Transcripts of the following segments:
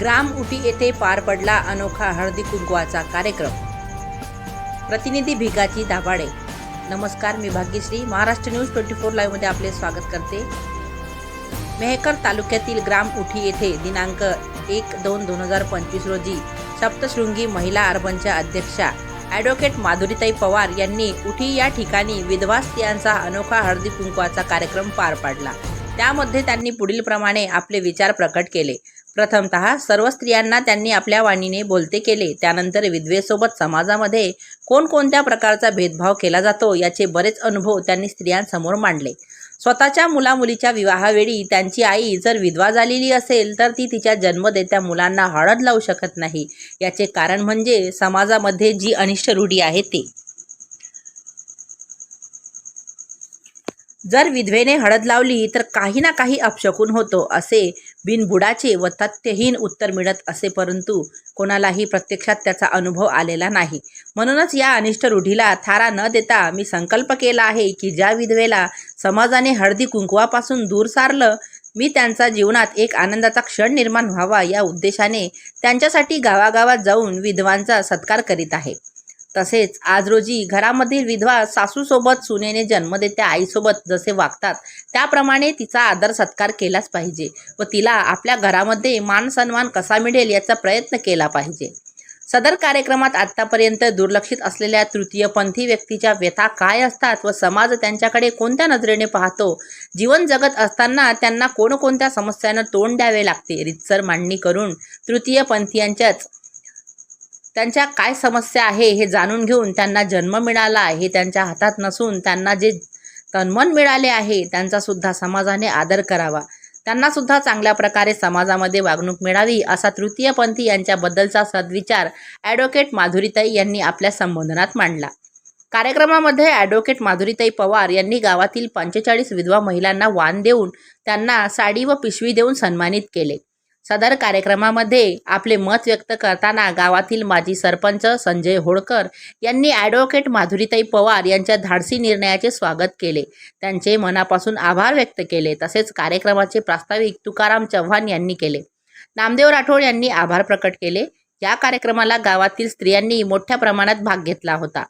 ग्राम उटी येथे पार पडला अनोखा हळदी कुंकवाचा कार्यक्रम. प्रतिनिधी भिकाजी दाभाडे. नमस्कार मी Bhagyashree. Maharashtra news twenty four लाईव्हमध्ये आपले स्वागत करते. मेहकर तालुक्यातील ग्राम उठी येथे दिनांक एक दोन दोन हजार पंचवीस रोजी सप्तशृंगी महिला अर्बनच्या अध्यक्षा ॲडव्होकेट माधुरीताई पवार यांनी उठी या ठिकाणी विधवा स्त्रियांचा अनोखा हळदी कुंकवाचा कार्यक्रम पार पाडला. त्यामध्ये त्यांनी पुढील प्रमाणे आपले विचार प्रकट केले. प्रथमतः सर्व स्त्रियांना त्यांनी आपल्या वाणीने बोलते केले. त्यानंतर विधवेसोबत समाजामध्ये कोणकोणत्या प्रकारचा भेदभाव केला जातो याचे बरेच अनुभव त्यांनी स्त्रियांसमोर मांडले. स्वतःच्या मुलामुलीच्या विवाहावेळी त्यांची आई जर विधवा झालेली असेल तर ती तिच्या जन्मदेत्या मुलांना हळद लावू शकत नाही. याचे कारण म्हणजे समाजामध्ये जी अनिष्ट रूढी आहे ते. जर विधवेने हळद लावली तर काही ना काही अपशकून होतो असे बिनबुडाचे व तथ्यहीन उत्तर मिळत असे परंतु कोणालाही प्रत्यक्षात त्याचा अनुभव आलेला नाही. म्हणूनच या अनिष्ट रूढीला थारा न देता मी संकल्प केला आहे की ज्या विधवेला समाजाने हळदी कुंकवापासून दूर सारलं मी त्यांचा जीवनात एक आनंदाचा क्षण निर्माण व्हावा या उद्देशाने त्यांच्यासाठी गावागावात जाऊन विधवांचा सत्कार करीत आहे. तसेच आज रोजी घरामधील विधवा सासूसोबत सुनेने जन्म देत्या आईसोबत जसे वागतात त्याप्रमाणे तिचा आदर सत्कार केलाच पाहिजे व तिला आपल्या घरामध्ये मान सन्मान कसा मिळेल याचा प्रयत्न केला पाहिजे. सदर कार्यक्रमात आत्तापर्यंत दुर्लक्षित असलेल्या तृतीयपंथी व्यक्तीच्या व्यथा काय असतात व समाज त्यांच्याकडे कोणत्या नजरेने पाहतो? जीवन जगत असताना त्यांना कोणकोणत्या समस्यांना तोंड द्यावे लागते? रितसर मांडणी करून तृतीयपंथीयांच्याच त्यांच्या काय समस्या आहे हे जाणून घेऊन त्यांना जन्म मिळाला हे त्यांच्या हातात नसून त्यांना जे तन्मन मिळाले आहे त्यांचासुद्धा समाजाने आदर करावा. त्यांनासुद्धा चांगल्या प्रकारे समाजामध्ये वागणूक मिळावी असा तृतीयपंथी यांच्याबद्दलचा सद्विचार ॲडव्होकेट माधुरीताई यांनी आपल्या संबोधनात मांडला. कार्यक्रमामध्ये ॲडव्होकेट माधुरीताई पवार यांनी गावातील पंचेचाळीस विधवा महिलांना वाण देऊन त्यांना साडी व पिशवी देऊन सन्मानित केले. सदर कार्यक्रमामध्ये आपले मत व्यक्त करताना गावातील माजी सरपंच संजय होळकर यांनी ॲडव्होकेट माधुरीताई पवार यांच्या धाडसी निर्णयाचे स्वागत केले. त्यांचे मनापासून आभार व्यक्त केले. तसेच कार्यक्रमाचे प्रास्ताविक तुकाराम चव्हाण यांनी केले. नामदेव राठोड यांनी आभार प्रकट केले. या कार्यक्रमाला गावातील स्त्रियांनी मोठ्या प्रमाणात भाग घेतला होता.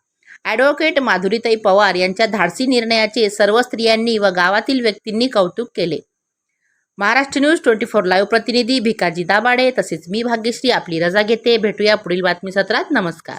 ॲडव्होकेट माधुरीताई पवार यांच्या धाडसी निर्णयाचे सर्व स्त्रियांनी व गावातील व्यक्तींनी कौतुक केले. Maharashtra news twenty four live प्रतिनिधी भिकाजी दाबाडे तसेच मी भाग्यश्री आपली रजा घेते. भेटूया पुढील बातमी सत्रात. नमस्कार.